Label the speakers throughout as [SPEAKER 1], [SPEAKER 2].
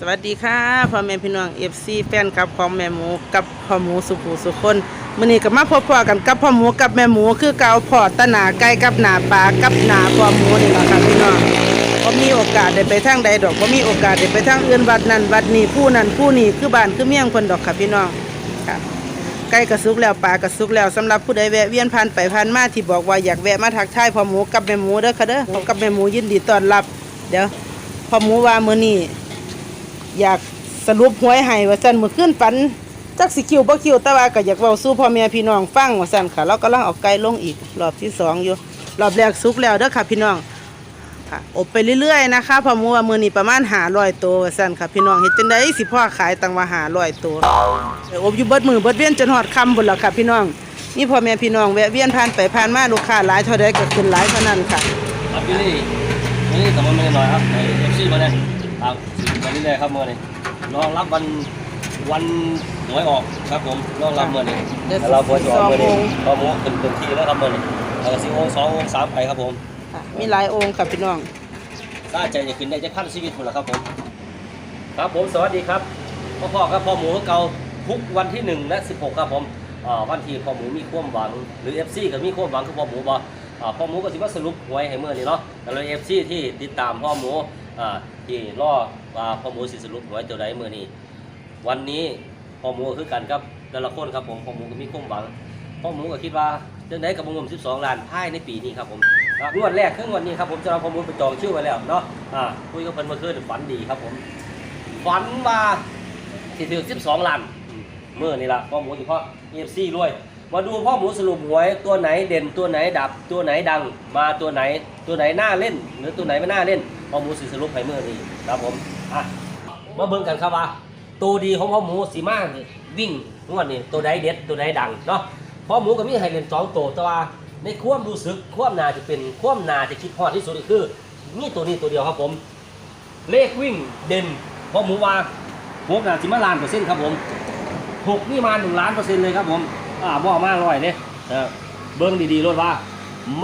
[SPEAKER 1] สวัสดีค่ะพ่อแม่พี่น้องเอฟซีแฟนกับของแม่หมูกับพ่อหมูสุภูสุคนมื้อนี้ก็มาพบพ่อกันกับพ่อหมูกับแม่หมูคือเกาพ่อตะหนาไก่กับหนาปลากับหนาพ่อหมูนี่แหละค่ะพี่น้องบ่มีโอกาสได้ไปทางใดดอกบ่มีโอกาสได้ไปทางอื่นวัดนั้นวัดนี้ผู้นั้นผู้นี้คือบ้านคือเมียงเพิ่นดอกค่ะพี่น้องค่ะไก่กระสุกแล้วปลากระสุกแล้วสำหรับผู้ใดแวะเวียนผ่านไปผ่านมาที่บอกว่าอยากแวะมาทักทายพ่อหมูกับแม่หมูเด้อค่ะเด้อกับแม่หมูยินดีต้อนรับ เดี๋ยวพ่อหมูว่ามื้อนี้ อยากสรุปหวยให้ว่าซั่นมื้อคืนฝันจักสิคิวบ่คิวแต่ว่าก็อยากเว้าสู่พ่อแม่พี่น้องฟังว่าซั่นค่ะเรากำลังเอาไก่ลงอีกรอบที่สองอยู่รอบแรกสุกแล้วเด้อค่ะพี่น้องค่ะอบไปเรื่อยๆนะคะพ่อมูว่ามื้อนี้ประมาณ500ตัวสั่นค่ะพี่น้องเฮ็ดจังได๋สิพ่อขายตังว่า500ตัวอบอยู่เบิดมือเบิดเวียนจนฮอดคำพุ่นแล้วค่ะพี่น้อง นี่พ่อแม่พี่น้องแวะเวียนผ่านไปผ่านมาลูกค้าหลายเท่าใดก็ขึ้นหลายเท่านั้นค่ะ
[SPEAKER 2] ครับพี่ลี่นี่แต่มันไม่ได้น้อยครับเอฟซีมาเนี่ย ครับไปเรื่อยๆครับเมื่อนี้รองรับวันวันหวยออกครับผมรองรับเมื่อนี้
[SPEAKER 1] เดี๋ยว
[SPEAKER 2] แล้วเราควรจะออกเมื่อนี้
[SPEAKER 1] สองโมง
[SPEAKER 2] พอหมูเต็มเต็มที่แล้วครับเมื่อนี้แล้วก็สิโองสองโองสามไปครับผม
[SPEAKER 1] ค่ะมีหลายองค์ค่ะพี่น้อง
[SPEAKER 2] ถ้าใจจะขึ้นได้จะพันชีวิตหมดแล้วครับผม ครับผมสวัสดีครับพ่อพ่อครับพ่อหมูเก่าทุกวันที่หนึ่งและสิบหกครับผมอ่าวันที่พ่อหมูมีความหวัง หรือเอฟซีก็มีความหวังคือพ่อหมูบอ่าพ่อหมูก็สิมาสรุปหวยให้เมื่อนี้เนาะแต่เราเอฟซีที่ติดตามพ่อหมู อ่าที่รอว่าพ่อหมูสิสรุปหวยตัวใดเมื่อนี้วันนี้พ่อหมูคือกันครับแต่ละคนครับผมพ่อหมูก็มีความหวังพ่อหมูก็คิดว่าเรื่องไหนกับวงเงิน12 ล้านภายในปีนี้ครับผมอ่างวดแรกครึ่งวันนี้ครับผมจะเอาพ่อหมูไปจองชื่อไว้แล้วเนาะอ่าคุยกับเพิ่นเมื่อคืนฝันดีครับผมฝันว่าสิถึง12 ล้านอืมเมื่อนี่ละพ่อหมูเฉพาะ EFC รวย มาดูพ่อหมูสรุปหวยตัวไหนเด่นตัวไหนดับตัวไหนดัง มาตัวไหนตัวไหนน่าเล่น หรือตัวไหนไม่น่าเล่น พ่อหมูสิสรุปให้เมื่อนี้ครับผมอะมาเบิ่งกันครับว่าตัวดีของพ่อหมูสีมากวิ่งงวดนี้ตัวใดเด็ดตัวใดดังเนาะพ่อหมูก็มีให้เลนสองตัวแต่ว่าในความรู้สึกความนาจะเป็นความนาจะคิดฮอดที่สุดก็คือนี่ตัวนี้ตัวเดียวครับผม เลขวิ่งเด่นพ่อหมูว่าหกนาสิมาล้านเปอร์เซ็นต์ครับผมหกนี่มาหนึ่งล้านเปอร์เซ็นต์เลยครับผมอ่าบ่มาร้อยเนี่ยเออเบิ้งดีๆรถว่า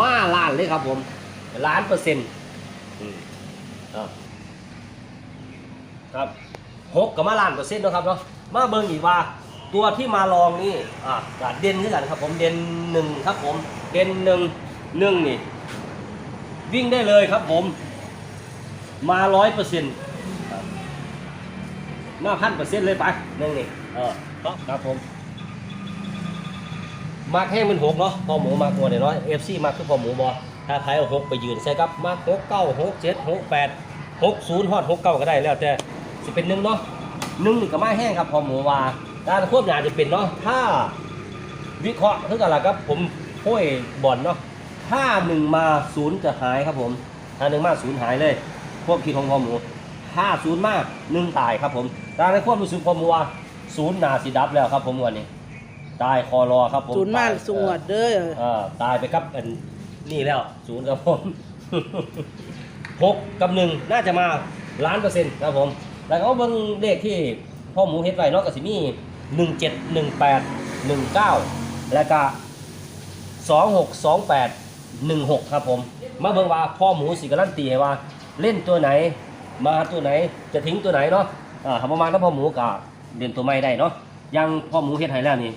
[SPEAKER 2] มาล้านเลยครับผมล้านเปอร์เซ็นต์ อืมอ่าครับหกกับมาล้านเปอร์เซ็นต์เนาะครับเนาะมาเบิ่งอีกว่าตัวที่มาลองนี่อ่าเด่นขึ้นกันครับผมเด่นหนึ่งครับผมเด่นหนึ่งหนึ่งนี่ วิ่งได้เลยครับผม มาร้อยเปอร์เซ็นต์มาพันเปอร์เซ็นต์เลยไปหนึ่งนี่เออครับครับผมมาแค่เป็นหกเนาะพอหมูมากกว่าเนี่ยเนาะเอฟซีมาคือพอหมูบอ ถ้าใครเอาหกไปยืนใช่ครับมาหกเก้าหกเจ็ดหกแปดหกศูนย์ฮอดหกเก้าก็ได้แล้วแต่สิเป็นหนึ่งเนาะหนึ่งนี่ก็มาแห้งครับพอหมูว่าการควบหนาจะเป็นเนาะถ้าวิเคราะห์คือกันละครับผมโค้ยบอลเนาะถ้าหนึ่งมาศูนย์จะหายครับผมถ้าหนึ่งมาศูนย์หายเลยพวกคิดของพอหมูถ้าศูนย์มากหนึ่งตายครับผมการในความรู้สึกพอหมูว่าศูนย์นาสิดับแล้วครับผมวันนี้ตายคอรอครับผม
[SPEAKER 1] ศูนย์มา
[SPEAKER 2] ตย
[SPEAKER 1] สงวดเด้อ
[SPEAKER 2] เออตายไปกับอั นี่แล้วศูนย์ครับผมหกกับหนึ่งน่าจะมาล้านเปอร์เซ็นต์ครับผม แล้วก็เบิ่งเลขที่พ่อหมูเฮ็ดไว้เนาะก็สิมีหนึ่งเจ็ดหนึ่งแปดหนึ่งเก้าแล้วก็สองหกสองแปดหนึ่งหกครับผม มาเบิ่งว่าพ่อหมูสิกรันตีให้ว่า เล่นตัวไหน มาตัวไหนจะทิ้งตัวไหนเนาะอ่าประมาณนั้นพ่อหมูก็เด่นตัวไม่ได้เนาะยังพ่อหมูเฮ็ดให้แล้วนี่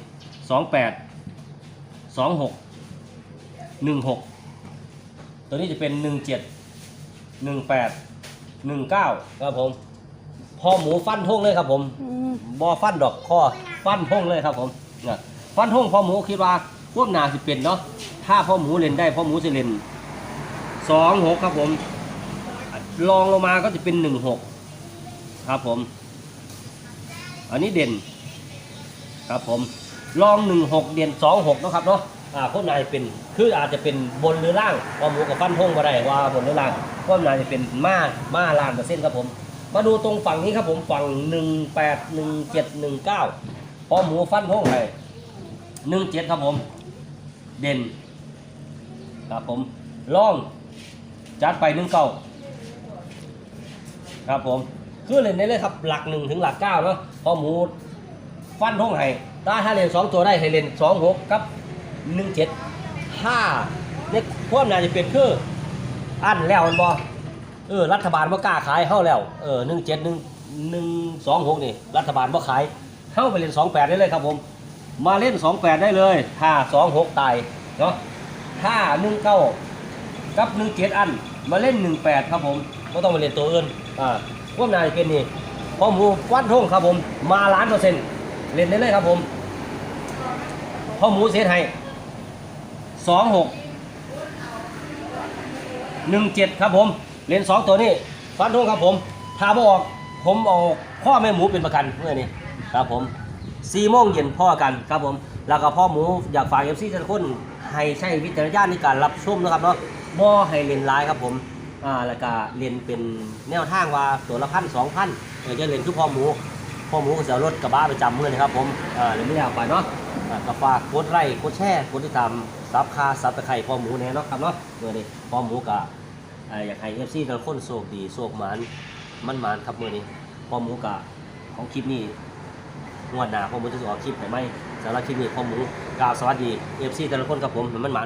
[SPEAKER 2] สองแปดสองหกหนึ่งหก ตัวนี้จะเป็นหนึ่งเจ็ดหนึ่งแปดหนึ่งเก้าครับผมพ่อหมูฟันทงเลยครับผม
[SPEAKER 1] อืม
[SPEAKER 2] บอฟันดอกคอฟันทงเลยครับผมเนี่ยฟันทงพ่อหมูคิดว่าพวกนาสิเป็นเนาะถ้าพ่อหมูเล่นได้พ่อหมูจะเล่นสองหกครับผมลองลงมาก็จะเป็นหนึ่งหกครับผม อันนี้เด่น ครับผมลองหนึ่งหกเด่นสองหกนาะครับเนาะ อ่าพวกนายเป็นคืออาจจะเป็นบนหรือล่างพ่อหมูกับฟันทงมาได้ว่าบนหรือล่างพวกนายจะเป็นมามาล้านเปอร์เซ็นต์ครับผม มาดูตรงฝั่งนี้ครับผมฝั่งหนึ่งแปดหนึ่งเจ็ดหนึ่งเก้าพอหมูฟันทงให้หนึ่งเจ็ดครับผม เด่นครับผมล่องจัดไปหนึ่งเก้าครับผมคือเล่นได้เลยครับหลักหนึ่งถึงหลักเก้าเนาะพอหมูฟันทงให้ถ้าถ้าเล่นสองตัวได้ให้เล่นสองหกกับ หนึ่งเจ็ดห้าเนี่ยพวกน่าจะเป็นคืออันแล้วมันบอเออรัฐบาลว่ากล้าขายเข้าแล้วเออหนึ่งเจ็ดหนึ่งหนึ่งสองหกนี่ รัฐบาลบ่ขายเข้าไปเล่นสองแปดได้เลยครับผม มาเล่นสองแปดได้เลยถ้าสองหกตายเนาะถ้าหนึ่งเก้ากับหนึ่งเจ็ดอัน มาเล่นหนึ่งแปดครับผมก็ต้องมาเล่นตัวอื่นอ่าพวกนายเป็นนี่พอหมูฟันทงครับผม มาล้านเปอร์เซ็นต์เล่นได้เลยครับผมพอหมูเสียไทย สองหกหนึ่งเจ็ดครับผมเลนสองตัวนี้ฟันธงครับผมถ้าบออกผมเอาพ่อแม่หมูเป็นประกันเมื่อนี้ครับผมสี่โมงเย็นพ่อกันครับผม แล้วก็พ่อหมูอยากฝากเอฟซีทุกคนให้ใช้วิจารณญาณในการรับชมนะครับเนาะบ่ให้เลนร้ายครับผมอ่าแล้วก็เลนเป็นแนวทางว่าตัวละพันสองพันเออจะเลนคือพ่อหมู พ่อหมูก็จะเอารถกระบะไปจำเมื่อนะครับผมอ่าเลยไม่อยากไปเนาะอ่าก็ฝากกดไลค์กดแชร์กดติดตามซับคาซับตะไคร่พ่อหมูแน่เนาะครับเนาะเมื่อนี้พ่อหมูกับเอ่ออยากให้เอฟซีทุกคนโชคดีโชคหมานมันหมานครับมื้อนี้พ่อหมูกะของคลิปนี้งวดหน้าพ่อหมูจะออกคลิปให้ไหมสำหรับคลิปนี้พ่อหมูกราบสวัสดีเอฟซีแต่ละคนครับผมมันหมาน